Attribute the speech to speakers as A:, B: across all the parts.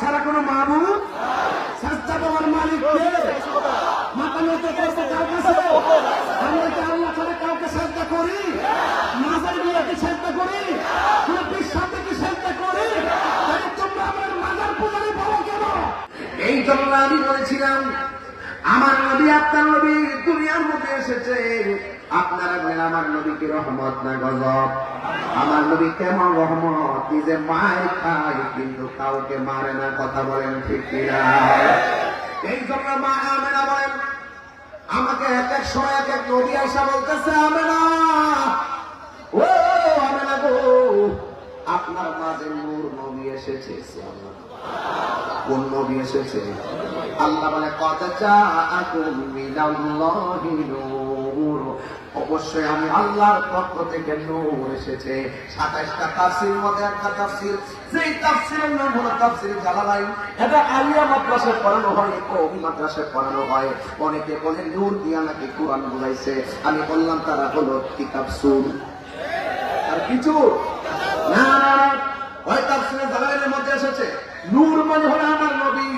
A: ছাড়া কোনো মাহবুব সাজদা দেওয়ার মালিক মাথা নত করতে কার কাছে? আমরা কি আল্লাহ ছাড়া কাউকে করি? মাজার গুলোকে সাজদা করি? নবীর সাথে কি সাজদা করি? তাহলে তোমরা আমার মাজার পূজারে বলো কেন? এই জন্য আমি বলেছিলাম, আমার নবী, আপনার নবী দুনিয়ার মধ্যে এসেছে আপনারা বলেন, আমার নবী কি রহমত না গজব? আমার নবী কেমন রহমত নিজে মায়ের খায়, কিন্তু কাউকে মারে না, কথা বলেন ঠিক এই জন্য মা আমেনা বলেন, আমাকে এক এক সময় এক এক নবী আসা বলতেছে, আমেনা। ও আমেনা গো, আপনার মাঝে নূর নবী এসেছে কোন নবী এসেছে? আল্লাহ বলে কথা চা আকুম মিনাল্লাহি নূর। অবশ্যই আমি আল্লাহর পক্ষ থেকে নূর এসেছে। সাতাইশটা তাফসির মধ্যে একটা তাফসির। যেই তাফসিরের নাম হলো তাফসির জালালাইন। এটা আলিয়া মাদ্রাসায় পড়ানো হয় কৌমি মাদ্রাসায় পড়ানো হয়। অনেকে বলে নূর দিয়া নাকি কোরআন বুঝাইছে আমি বললাম তারা হলো কিতাব সুর। আর কিছু? না না, না, ওই তাফসিরে জালালাইনের মধ্যে এসেছে। নূর মানে হলো আমার নবী,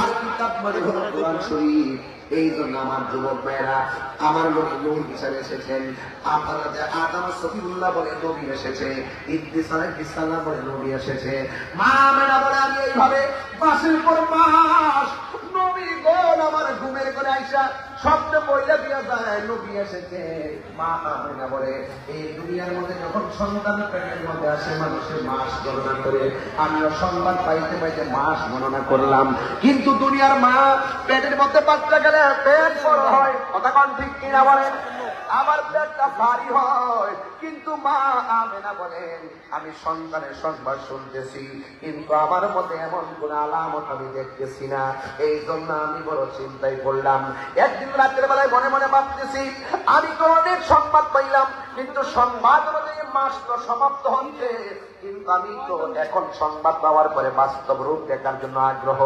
A: আর কিতাব মানে হলো কোরআন শরীফ। এই জন্য আমার যুবক ভাইয়েরা, আমার নবী নূর হিসাবে এসেছেন। আপনারা যে আদম সফিউল্লাহ বলে নবী এসেছে ইদ্রিস আলাইহিস সালাম বলে নবী এসেছে। মা মেনা বলে আমি এইভাবে মাসের পর মাস নবী গোল আমার ঘুমের করে আইসা স্বপ্ন পয়লা দিয়া যায়, নবী এসেছে। মা আমেনা বলে, এই দুনিয়ার মধ্যে যখন সন্তান পেটের মধ্যে আসে, মানুষের মাস গণনা করে। আমিও সন্তান পাইতে পাইতে মাস গণনা করলাম। কিন্তু দুনিয়ার মা পেটের মধ্যে বাচ্চা গেলে পেট বড় হয়। কথা ঠিক কিনা বলে? আমার পেটটা ভারী হয়। কিন্তু মা আমেনা বলেন, আমি সন্তানের সংবাদ শুনতেছি, কিন্তু আমার মধ্যে এমন কোন আলামত আমি দেখতেছি না। এই জন্য আমি বড় চিন্তায় পড়লাম। একদিন রাতের বেলায় মনে মনে ভাবতেছি, আমি তো অনেক সংবাদ পাইলাম, কিন্তু সংবাদ অনুযায়ী মাস তো সমাপ্ত হচ্ছে। কিন্তু আমি তো এখন সংবাদ পাওয়ার পরে বাস্তব রূপ দেখার জন্য আগ্রহ।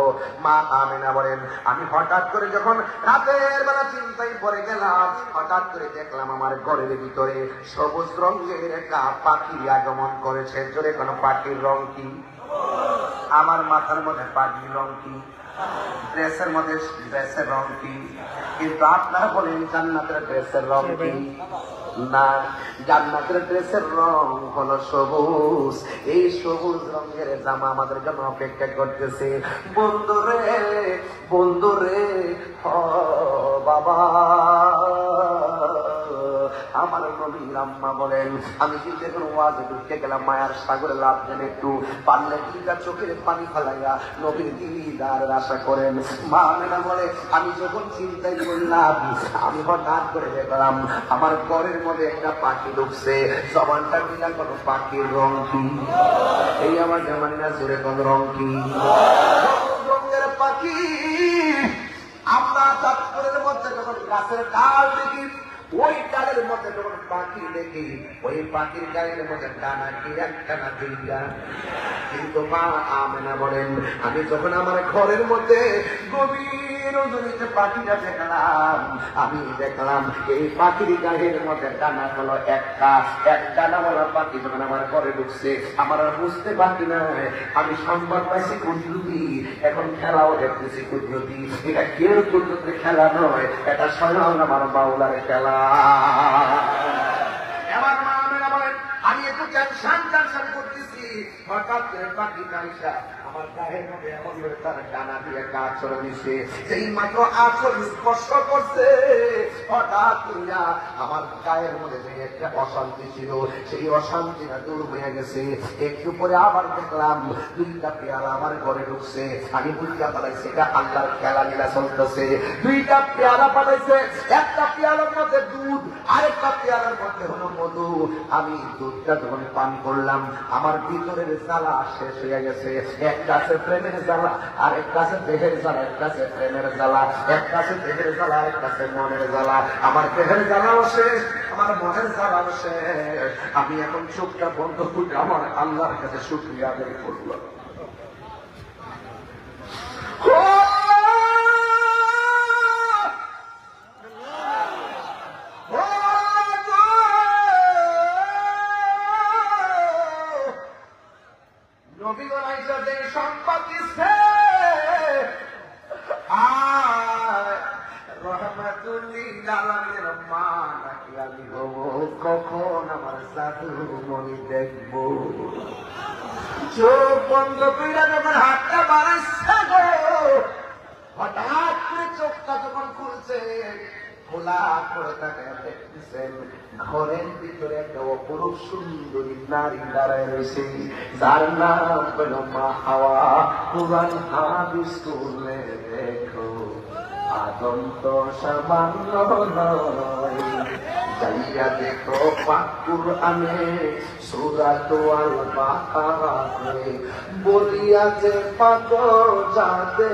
A: মা আমেনা বলেন, আমি হঠাৎ করে যখন রাতের বেলা চিন্তায় পড়ে গেলাম, হঠাৎ করে দেখলাম আমার ঘরের ভিতরে সবুজ রঙের একটা পাখি আগমন করেছে। জোরে কোনো পাখির রং কি? আমার মাথার মধ্যে পাখির রং কি? ড্রেসের মধ্যে ড্রেসের রং কি? কিন্তু আপনারা বলেন, জান্নাতের ড্রেসের রং কি? না, জান্নাতের ড্রেসের রং হলো সবুজ। এই সবুজ রঙের জামা আমাদের জন্য অপেক্ষা করতেছে। বন্ধু বন্ধুরে বন্ধুরে ও বাবা। আমার নবীর আম্মা বলেন, আমি কিন্তু এখন ওয়াজে ঢুকতে গেলাম, মায়ার সাগরে লাভ দেন একটু। পারলে দুইটা চোখের পানি ফেলাইয়া নবীর দিদার আশা করেন। মা মেনা বলে, আমি যখন চিন্তাই করলাম, আমি হঠাৎ করে দেখলাম, আমার ঘরের মধ্যে একটা পাখি ঢুকছে। জবানটা দিলাম কোনো পাখির রং কি? এই আমার জামানিনা জোরে কোন রং কি? রঙের পাখি। আমরা চাঁদপুরের মধ্যে যখন গাছের ডাল দেখি ডালের মধ্যে যখন পাখি দেখি, ওই পাখির গায়ের মধ্যে ডানা কি একটা না দুইটা। কিন্তু মা আমেনা বলেন, আমি যখন আমার ঘরের মধ্যে গভীর আমি দেখলাম এই পাখির গায়ের মধ্যে ডানা হলো একটা। এক ডানা বলা পাখি যখন আমার ঘরে ঢুকছে, আমার আর বুঝতে পারছি না। আমি সংবাদ পাইছি কুদরতি এখন খেলাও দেখতেছি কুদরতি এটা কেউ কুদরতি খেলা নয়, এটা স্বয়ং আমার বাউলার খেলা। এবার মা আমি টেনশন টেনশন করতেছি। হঠাৎ পাখি কাইসা একটা একটা পরে আবার দেখলাম দুইটা পেয়ালা আমার ঘরে ঢুকছে। আমি দুইটা পালাইছি এটা আল্লাহর খেলা লীলা চলতেছে। দুইটা পেয়ালা পালাইছে একটা পেয়ালার মধ্যে দুধ, আরেকটা পেয়ালার মধ্যে হলো মধু। আমি দুধটা যখন পান করলাম, আমার ভিতরের জ্বালা শেষ হয়ে গেছে। এক কাছে প্রেমের জ্বালা, আর এক কাছে দেহের জ্বালা, এক কাছে প্রেমের জ্বালা, এক কাছে দেহের জ্বালা, এক কাছে মনের জ্বালা। আমার দেহের জ্বালাও শেষ, আমার মনের জ্বালাও শেষ। আমি এখন চোখটা বন্ধ করে আমার আল্লাহর কাছে শুক্রিয়া আদায় করলাম।
B: বন্ধ কইরা যখন হাতটা বাড়াচ্ছে গো, হঠাৎ করে চোখটা যখন খুলছে, খোলা করে তাকায় দেখতেছেন, ঘরের ভিতরে একটা অপরূপ সুন্দরী নারী দাঁড়ায় রয়েছে, যার নাম হলো মা হাওয়া। কোরআন, হাদিস দেখো, আদম তো সামান্য নয়। যাইয়া দেখো পাকুর আনে, সুরাত আল বাকারে বলিয়াছে পাক যাতে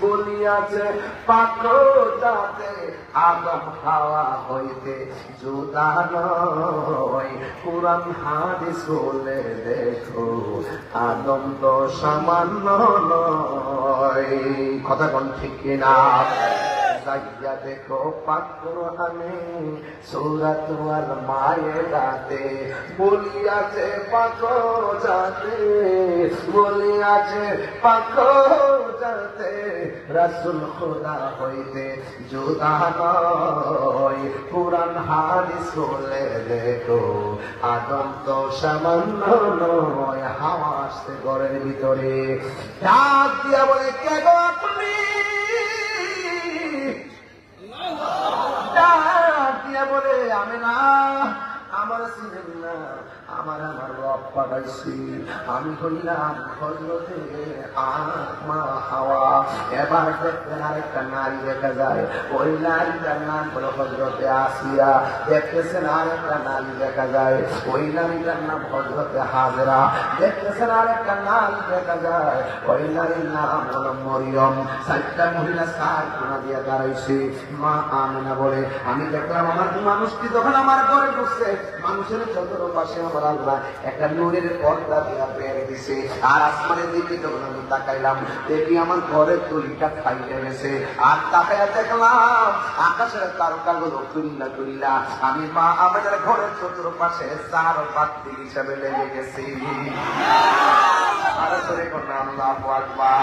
B: বলিয়াছে পাক যাতে আদম হাওয়া হইতে জুদা নয়। কোরআন, হাদিস বলে দেখো, আদম তো সামান্য নয়। কথা কোন ঠিক কিনা? যাইয়া দেখো পাত্র আমি সৌরাত মায়ের রাতে বলিয়াছে পাক যাতে বলিয়াছে পাক যাতে রাসুল খোদা হইতে জুদা নয় পুরান হাদিস বলে দেখো আদম তো সামান্য নয় হাওয়া আসতে ঘরের ভিতরে ডাক দিয়া বলে কে গো আপনি ডাক দিয়া বলে আমি না আমার ছিলেন না আমার আমার রব পাঠাইছি। আমি হইলাম হজরতে আত্মা হাওয়া। এবার দেখবেন আরেকটা নারী দেখা যায়। ওই নারীটার নাম হলো হজরতে আসিয়া। দেখতেছেন আরেকটা নারী দেখা যায়। ওই নারীটার নাম হজরতে হাজরা। দেখতেছেন আরেকটা নারী দেখা যায়। ওই নারীর নাম হলো মরিয়ম। চারটা মহিলা সার কোনা দিয়ে দাঁড়াইছে। মা আমিনা বলে, আমি দেখলাম আমার মানুষটি যখন আমার ঘরে ঢুকছে, মানুষের চতুর পাশে আমার আল্লাহ একটা নূরের পর্দা দিয়া পেয়ে দিছে। আর আসমানের দিকে যখন আমি তাকাইলাম, দেখি আমার ঘরের তলিটা ফাইটে গেছে। আর তাকাইয়া দেখলাম, আকাশের তারকা গুলো তুলিলা তুলিলা। আমি মা আমাদের ঘরের চতুর পাশে চার পাত্রী হিসাবে লেগে গেছি। আরও করে করলাম আল্লাহ আকবার।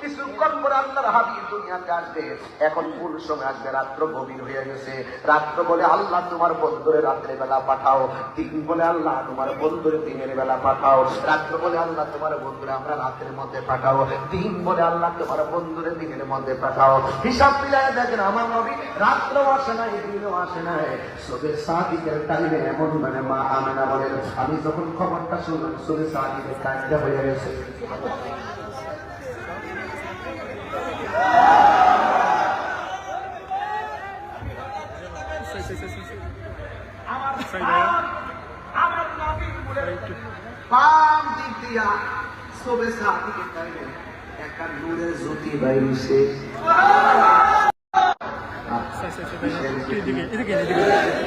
B: কিছুক্ষণ পরে আল্লাহর হাবিব দুনিয়াতে আসবে। এখন কোন সময় আসবে, রাত্র গভীর হয়ে গেছে। রাত্র বলে আল্লাহ তোমার বন্ধুরে রাত্রে বেলা পাঠাও। দিন বলে আল্লাহ তোমার বন্ধুরে দিনের বেলা পাঠাও। রাত্র বলে আল্লাহ তোমার বন্ধুরে আমরা রাতের মধ্যে পাঠাও। দিন বলে আল্লাহ তোমার বন্ধুরে দিনের মধ্যে পাঠাও। হিসাব মিলায় দেখেন আমার নবী রাত্র আসে নাই, দিনও আসে নাই। সবে সাদিকের টাইমে এমন মানে মা আমেনা বলেন, আমি যখন খবরটা শুনলাম, সবে সাদিকের কাজটা হয়ে গেছে বাম দিক দিয়া সবে টাইমে একটা নূরের জ্যোতি বাইরেছে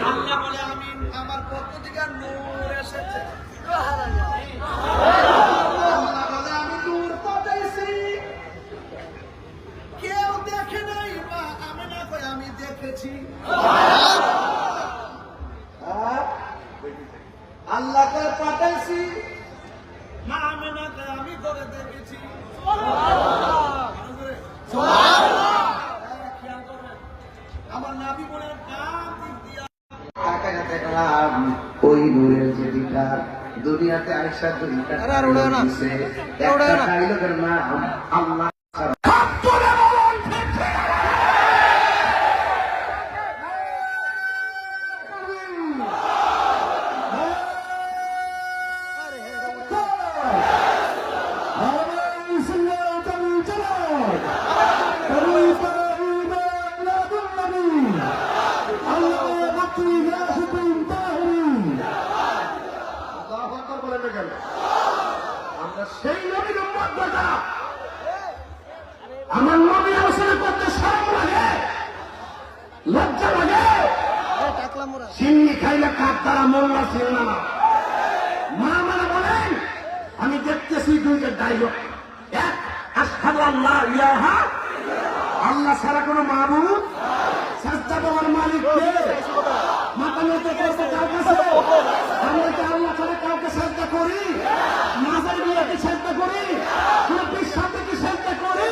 C: আল্লাহ বলে আমি আমার পক্ষ থেকে নূর এসেছে দেখেছি? আল্লাহকে পাঠাইছি মা আমি না করে আমি করে দেখেছি। খেয়াল করবেন। আমার নাবি বলে ডান দিক দিয়া।
B: তাকাইয়া দেখলাম ওই নূরের যেদিটা দুনিয়াতে আরেকটা দুনিয়া একটা ডাইলগের নাম আল্লাহ
A: আল্লাহু আকবার বলেন না কেন? আমরা সেই নবীর উম্মত বেটা। আমার নবী আলোচনা করতে শরম লাগে লজ্জা লাগে সিন্নি খাইলে কাপ তারা মোল্লা ছিল না মা মানে বলেন আমি দেখতেছি দুইটা ডাইলগ এক আশহাদু আল্লাহ ইলাহা আল্লাহ ছাড়া কোনো মাহবুব সাজদা দেওয়ার মালিক কে মাথা নত করতে কার কাছে আমরা কি আল্লাহ ছাড়া কাউকে সাজদা করি মাজার গিয়ে কি সাজদা করি কোনো বিশ্বাসে কি সাজদা করি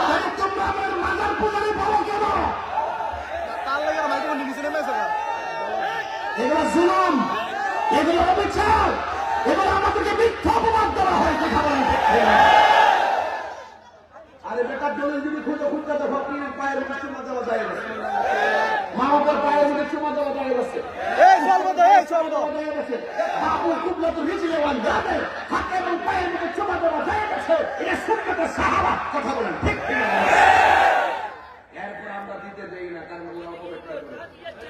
A: তাহলে তোমরা আমার মাজার পূজারি বলো কেন এগুলো জুলুম এগুলো অবিচার এগুলো আমাদেরকে মিথ্যা অপবাদ দেওয়া হয় কথা বলেন ঠিক কিনা? আরে বেটার দলিল যদি খুঁজে খুঁজতে দেখো পীরের পায়ের মুখে চুমা দেওয়া যায় না মা বাবার পায়ের মুখে চুমা দেওয়া যায় গেছে বাবু কুবলা তো রিজিলে ওয়ান যাবে হাতে এবং পায়ের মুখে চুমা দেওয়া যায় গেছে এটা সুন্নতের সাহাবা কথা বলেন ঠিক কিনা? এরপর আমরা দিতে দেই না কারণ ওরা অপব্যবহার করে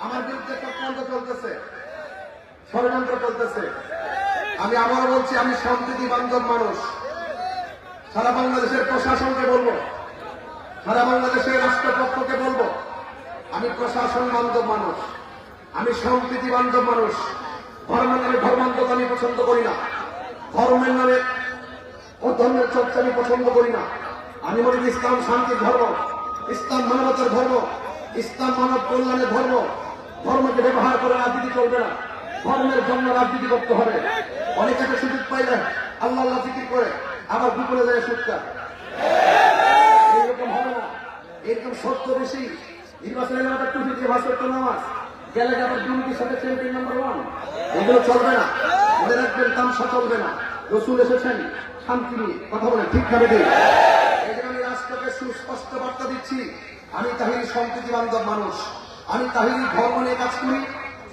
A: আমার বিরুদ্ধে চক্রান্ত চলতেছে। ষড়যন্ত্র চলতেছে। আমি আবার বলছি, আমি সম্প্রীতি বান্ধব মানুষ। সারা বাংলাদেশের প্রশাসনকে বলব। সারা বাংলাদেশের রাষ্ট্রপক্ষকে বলব, আমি প্রশাসন বান্ধব মানুষ। আমি সম্প্রীতি বান্ধব মানুষ। ধর্মের নামে ধর্মান্তরতা আমি পছন্দ করি না। ধর্মের নামে ও ধর্মের চর্চা আমি পছন্দ করি না। আমি মনে করি ইসলাম শান্তির ধর্ম, ইসলাম মানবতার ধর্ম, ইসলাম মানব কল্যাণের ধর্ম। ধর্মকে ব্যবহার করে রাজনীতি চলবে না। ধর্মের জন্য রাজনীতি করতে হবে। অনেক একটা সুযোগ পাইলে আল্লাহ আল্লাহ জিকির করে, আবার দুপুরে যায় সুটকা এইরকম হবে না। এরকম সত্য বেশি। নির্বাচনের এলাকার টুপি দিয়ে করতে নামাজ, গেলে আবার দুর্নীতির সাথে চ্যাম্পিয়ন নাম্বার ওয়ান এগুলো চলবে না। মনে রাখবেন, তামসা চলবে না। রসুল এসেছেন। শান্তি নিয়ে কথা বলে ঠিক ঠিক এই জন্য আমি রাষ্ট্রকে সুস্পষ্ট বার্তা দিচ্ছি, আমি তাহিরি সম্প্রীতি বান্ধব মানুষ। আমি তাহিরি ধর্ম নিয়ে কাজ করি,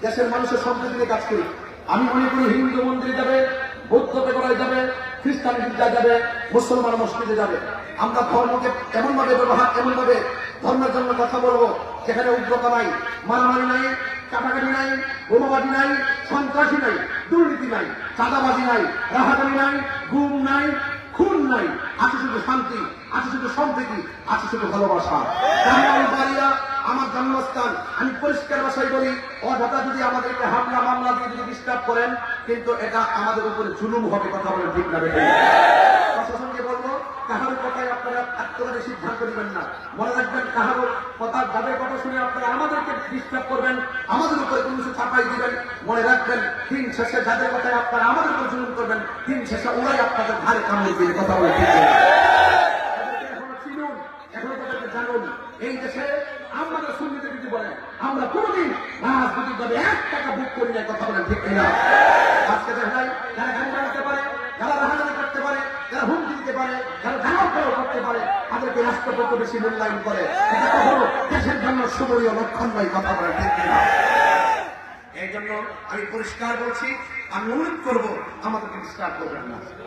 A: দেশের মানুষের সম্প্রীতি নিয়ে কাজ করি। আমি মনে করি হিন্দু মন্দিরে যাবে, বৌদ্ধ করাই যাবে খ্রিস্টান গির্জা যাবে, মুসলমান মসজিদে যাবে। আমরা ধর্মকে এমন ভাবে ব্যবহার এমন ভাবে ধর্মের জন্য কথা বলব সেখানে উগ্রতা নাই, মারামারি নাই, কাটাকাটি নাই, বোমাবাজি নাই, সন্ত্রাসী নাই, দুর্নীতি নাই, চাঁদাবাজি নাই রাহাজানি নাই, গুম নাই, খুন নাই। আছে শুধু শান্তি, আছে শুধু সম্প্রীতি, আছে শুধু ভালোবাসা। আমার জন্মস্থান, আমি পরিষ্কার ভাষায় বলি, অযথা যদি আমাদেরকে হামলা, মামলা দিয়ে যদি ডিস্টার্ব করেন, কিন্তু এটা আমাদের উপরে জুলুম হবে কথা বলে ঠিক না? প্রশাসনকে বলব কাহার কথায় আপনারা একেবারে সিদ্ধান্ত নেবেন না। মনে রাখবেন কাহার কথা যাদের কথা শুনে আপনারা আমাদেরকে ডিস্টার্ব করবেন, আমাদের উপরে কোনো কিছু দিবেন। মনে রাখবেন, দিন শেষে যাদের কথায় আপনারা আমাদের উপর জুলুম করবেন, দিন শেষে ওরাই আপনাদের ঘাড়ে কামড়ে দিয়ে কথা বলে ঠিক না? তাদেরকে এখনও চিনুন, এখনও এই দেশে আমাদের সুন্নিতে যদি বলে, আমরা কোনদিন রাজনৈতিক ভাবে এক টাকা বুক করি না কথা বলেন ঠিক কিনা? আজকে দেখা যারা গান বানাতে পারে, যারা রাহাজানি করতে পারে, যারা হুমকি দিতে পারে, যারা জানার করতে পারে, তাদেরকে রাষ্ট্রপতি বেশি মূল্যায়ন করে। এটা কখনো দেশের জন্য সুবরীয় লক্ষণ নয়, কথা বলেন ঠিক কিনা? এই জন্য আমি পরিষ্কার বলছি, আমি অনুরোধ করব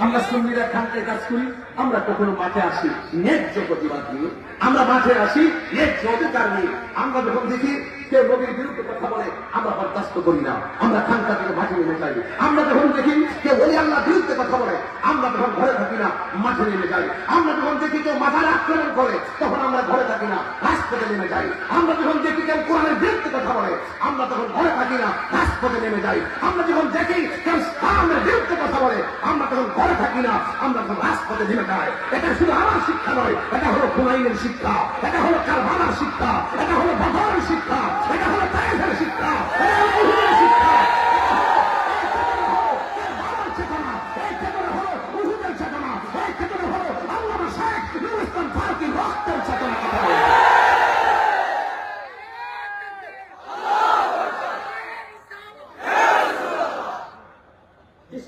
A: আমরা সুন্নিরা খানকে কাজ করি, আমরা কখনো মাঠে আসি, ন্যায্য প্রতিবাদ নিয়ে আমরা মাঠে আসি, ন্যায্য অধিকার নিয়ে আমরা যখন দেখি কেউ নবীর বিরুদ্ধে কথা বলে, আমরা বরদাস্ত করি না। আমরা খানকা থেকে মাঠে নেমে যাই। আমরা যখন দেখি কেউ বলি আল্লাহ বিরুদ্ধে কথা বলে, আমরা যখন ঘরে থাকি না, মাঠে নেমে যাই। আমরা যখন দেখি কেউ মাথার আক্রমণ করে, তখন আমরা ঘরে থাকি না। রাজপথে নেমে যাই। আমরা যখন দেখি কেউ কোরআনের বিরুদ্ধে কথা বলে, আমরা তখন ঘরে থাকি না, রাজপথে নেমে যাই। আমরা যখন দেখি কেউ ইসলামের বিরুদ্ধে কথা বলে, আমরা তখন ঘরে থাকি না, আমরা তখন রাজপথে নেমে যাই। এটা শুধু আমার শিক্ষা নয়, এটা হলো কোরআনের শিক্ষা, এটা হলো কারভানার শিক্ষা, এটা হলো বদরের শিক্ষা, এটা হলো তাইফের শিক্ষা, এটা হলো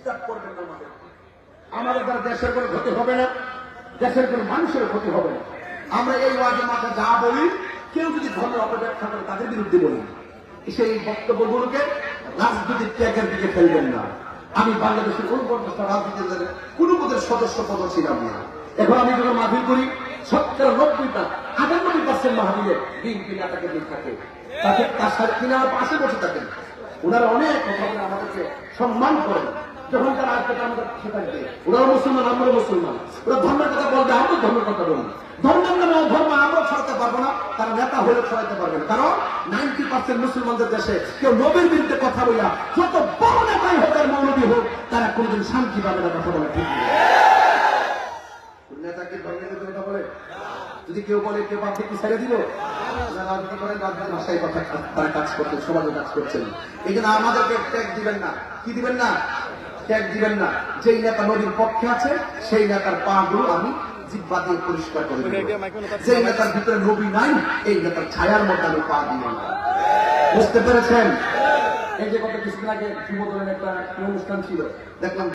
A: ডিস্টার্ব করবেন না আমাদের। আমাদের দ্বারা দেশের কোনো ক্ষতি হবে না, দেশের কোনো মানুষের ক্ষতি হবে না। আমরা এই ওয়াজের মাঠে যা বলি, কেউ যদি ধর্মের অপব্যাখ্যা করে তাদের বিরুদ্ধে বলি। সেই বক্তব্যগুলোকে রাজনৈতিক ত্যাগের দিকে ফেলবেন না। আমি বাংলাদেশের উনপঞ্চাশটা রাজনীতির কোন পদের সদস্য পদ ছিলাম না। এখন আমি যখন মাহফিল করি, সত্তর, নব্বইটা, আটানব্বই পার্সেন্ট মাহফিলে বিএনপি নেতাকে দিন থাকে। তাকে তার সাথে আমার পাশে বসে থাকেন। ওনারা অনেক কথা আমাদেরকে সম্মান করেন। যখন তারা আসবে আমাদের পাশে থাকবে ওরা মুসলমান আমরা মুসলমান। ওরা ধর্মের কথা বলবে আমরা ধর্মের কথা বলব। ধর্মের নামে ধর্ম আমরা ছড়াতে পারব না, তারা নেতা হলে ছড়াতে পারবে না। কারণ নাইনটি পার্সেন্ট মুসলমানদের দেশে কেউ নবীর বিরুদ্ধে কথা বলিয়া যত বড় নেতাই হোক আর মৌলবী হোক, তারা কোনোদিন শান্তি পাবে না কথা বলে ঠিক না। নেতা ধর্মের বিরুদ্ধে কথা বলে? যদি কেউ বলে, কেউ বাদ কি ছেড়ে দিল? রাজনীতি করেন ভাষায় কথা তারা কাজ করছেন, সমাজে কাজ করছেন। এই জন্য আমাদেরকে ট্যাগ দিবেন না। কি দিবেন না? ট্যাগ দিবেন না। যেই নেতা নদীর পক্ষে আছে সেই নেতার পা গুলো আমি জিব্বা দিয়ে পরিষ্কার করে দেব। যেই নেতার ভিতরে নবী নাই এই নেতার ছায়ার মধ্যে আমি পা দিব না বুঝতে পেরেছেন? এই যে কত কিছুদিন আগে যুব দলের একটা অনুষ্ঠান ছিল দেখলাম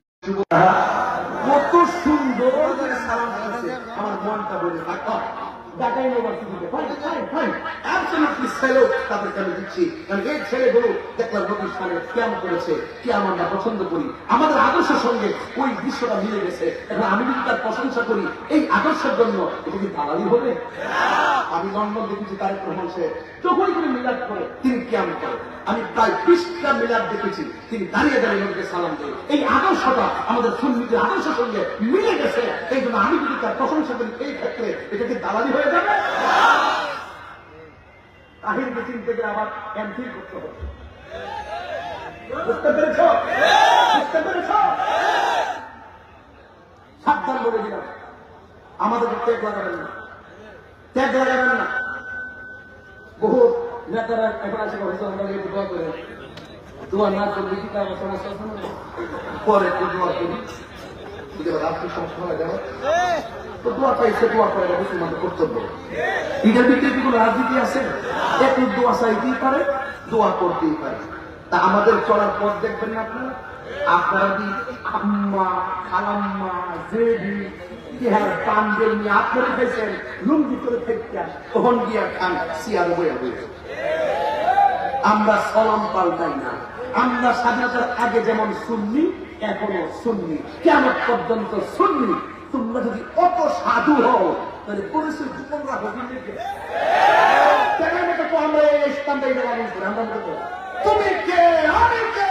A: কত সুন্দর আমার মনটা বলে থাকা ঢাকা ইউনিভার্সিটিতে ফাইন পছন্দ করি। আমাদের আদর্শের সঙ্গে ওই দৃশ্যটা মিলে গেছে। এখন আমি তার প্রশংসা করি, এই আদর্শের জন্য এটা কি দালালি হবে? আমি লন্ডন দেখেছি তারেক রহমান সে যখনই মিলাদ করে, তিনি কেমন করে। আমি প্রায় বিশটা মিলাদ দেখেছি। তিনি দাঁড়িয়ে দাঁড়িয়ে লোককে সালাম দেয় এই আদর্শটা আমাদের সুন্নিতের আদর্শের সঙ্গে মিলে গেছে। এই জন্য আমি যদি তার প্রশংসা করি, এই ক্ষেত্রে এটা কি দালালি হয়ে যাবে? তাহিরকে চিনতে গেলে আবার এমফিল করতে হবে। বুঝতে পেরেছ? বুঝতে পেরেছ? সাবধান বলে দিলাম। আমাদেরকে ত্যাগ লাগাবেন না। ত্যাগ লাগাবেন না। বহু নেতারা এখন হুজুর আমরা একটু দোয়া করে দোয়া না করলে কি কারও সমস্যা পরে করি। হয়ে তো দোয়া করে কোনো আছে? তা আমাদের চলার পথ দেখবেন না আপনারা? আপনারা কি আম্মা, খালাম্মা, জেডি ইহার পান্ডেল নিয়ে লুঙ্গি করে থেকে তখন গিয়া খান, সিয়ার বইয়া বইয়া। আমরা সলম পাল্টাই না। আমরা স্বাধীনতার আগে যেমন শুননি এখনও শুননি কেমন পর্যন্ত শুননি তোমরা যদি অত সাধু হও, তাহলে পুলিশের মতো তো আমরা এই ইসলামটা আমরা তুমি কে? আমি কে?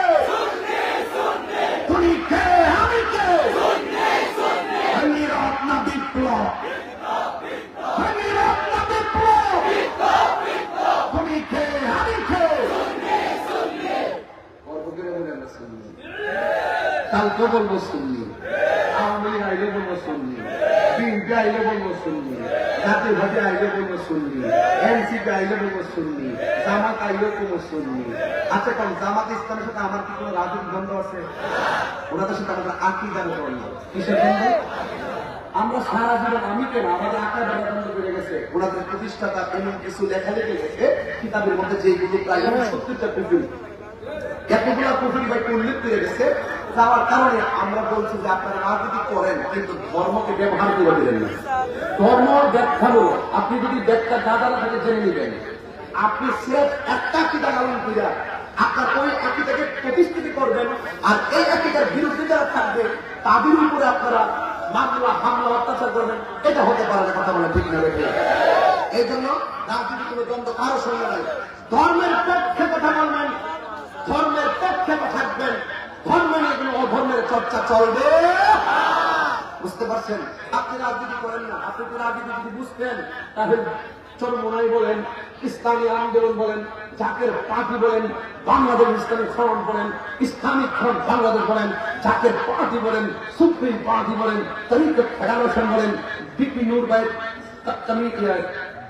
A: করে বলব শুনি আওয়ামী আইলে বলব শুনি বিএনপি আইলে বলব শুনি জাতীয় ভাবে আইলে বলব শুনি এনসিপি আইলে বলব শুনি জামাত আইলে বলব শুনি আচ্ছা কারণ জামাত ইসলামের সাথে আমার কি কোনো রাজনৈতিক দ্বন্দ্ব আছে? ওনাদের সাথে আমাদের আকিদার দ্বন্দ্ব কিসের দ্বন্দ্ব আমরা সারা জীবন আমি কেন? আমাদের বেড়ে গেছে। ওনাদের প্রতিষ্ঠাতা এমন কিছু লেখা লিখে গেছে কিতাবের মধ্যে যেগুলো প্রায় কুকুর এতগুলা কুফুরি ভাই উল্লেখ করে গেছে? যাওয়ার কারণে আমরা বলছি যে আপনারা রাজনীতি করেন, কিন্তু ধর্মকে ব্যবহার করে দিলেন না। ধর্ম ব্যাখ্যা হলো, আপনি যদি ব্যাখ্যা দাদারা থেকে জেনে নেবেন। আপনি সেফ একটা কিতা লালন করিয়া আপনার ওই আকিটাকে প্রতিষ্ঠিত করবেন, আর এই আকিটার বিরুদ্ধে যারা থাকবে, তাদের উপরে আপনারা মামলা, হামলা, অত্যাচার করবেন। এটা হতে পারে না, কথা বলে ঠিক না রেখে এই জন্য রাজনীতি কোনো দ্বন্দ্ব কারও সঙ্গে নাই। ধর্মের পক্ষে কথা বলবেন ধর্মের পক্ষে থাকবেন। ধর্ম নিয়ে কোনো অধর্মের চর্চা চলবে? বুঝতে পারছেন? আপনি রাজনীতি করেন না। আপনি তো রাজনীতি যদি বুঝতেন তাহলে চরমনাই বলেন ইসলামী আন্দোলন বলেন জাকের পার্টি বলেন বাংলাদেশ ইসলামী ফ্রন্ট বলেন ইসলামিক ফ্রন্ট বাংলাদেশ বলেন জাকের পার্টি বলেন সুপ্রিম পার্টি বলেন তরিক ফেডারেশন বলেন বিপি নূর ভাই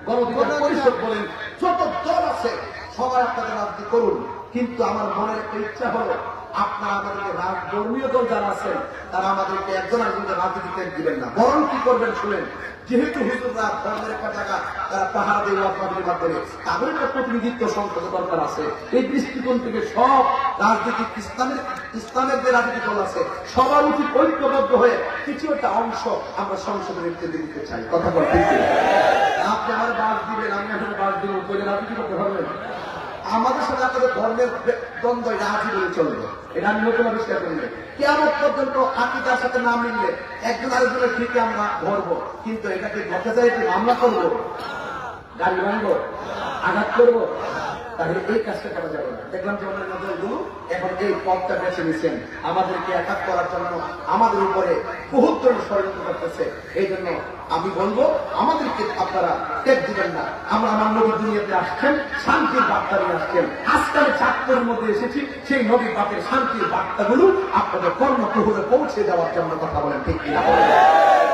A: গণধিকার পরিষদ বলেন যত দল আছে সবাই আপনাদের রাজনীতি করুন। কিন্তু আমার মনের একটা ইচ্ছা হলো, আপনারা আমাদেরকে রাজ- ধর্মীয় দল যারা আছেন, তারা আমাদেরকে একজন একজনকে রাজনীতিতে দিবেন না। বরং কি করবেন শুনেন, যেহেতু হুজুররা ধর্মের একটা জায়গা, তারা পাহাড় দিয়ে ওয়াজমাদের মাধ্যমে, তাদের একটা প্রতিনিধিত্ব সংসদে দরকার আছে। এই দৃষ্টিকোণ থেকে সব রাজনীতি ইসলামের ইসলামের যে রাজনীতি দল আছে, সবার উচিত ঐক্যবদ্ধ হয়ে কিছু একটা অংশ আমরা সংসদে নেতৃত্বে দিতে চাই। কথা বলতে আপনি আমার বাস দিবেন, আমি এখন বাস দিব, বলে রাজনীতি করতে পারবেন?
B: আমাদের করে ধর্মের দ্বন্দ্ব এটা হাসি বলে চলবে। এটা আমি নতুন আবিষ্কার করলে কেমন পর্যন্ত আকিদার সাথে না মিললে একজন আরেকজনের ঠিকই আমরা ধরবো। কিন্তু এটাকে ঘটে যায় মামলা করব, গাড়ি ভাঙবো, আঘাত করব তাহলে এই কাজটা করা যাবে না? দেখলাম যে এখন এই পথটা বেছে আমাদেরকে করার জন্য আমাদের উপরে ষড়যন্ত্র করতেছে। এই জন্য আমি বলব, আমাদেরকে আপনারা টেক দিবেন না। আমরা আমার নবী দুনিয়াতে আসছেন, শান্তির বার্তা নিয়ে আসছেন। আজকে আমি চাঁদপুরের মধ্যে এসেছি, সেই নবীর বাপের শান্তির বার্তাগুলো আপনাদের কর্মপ্রহুরে পৌঁছে দেওয়ার জন্য কথা বলেন, ঠিক কিনা?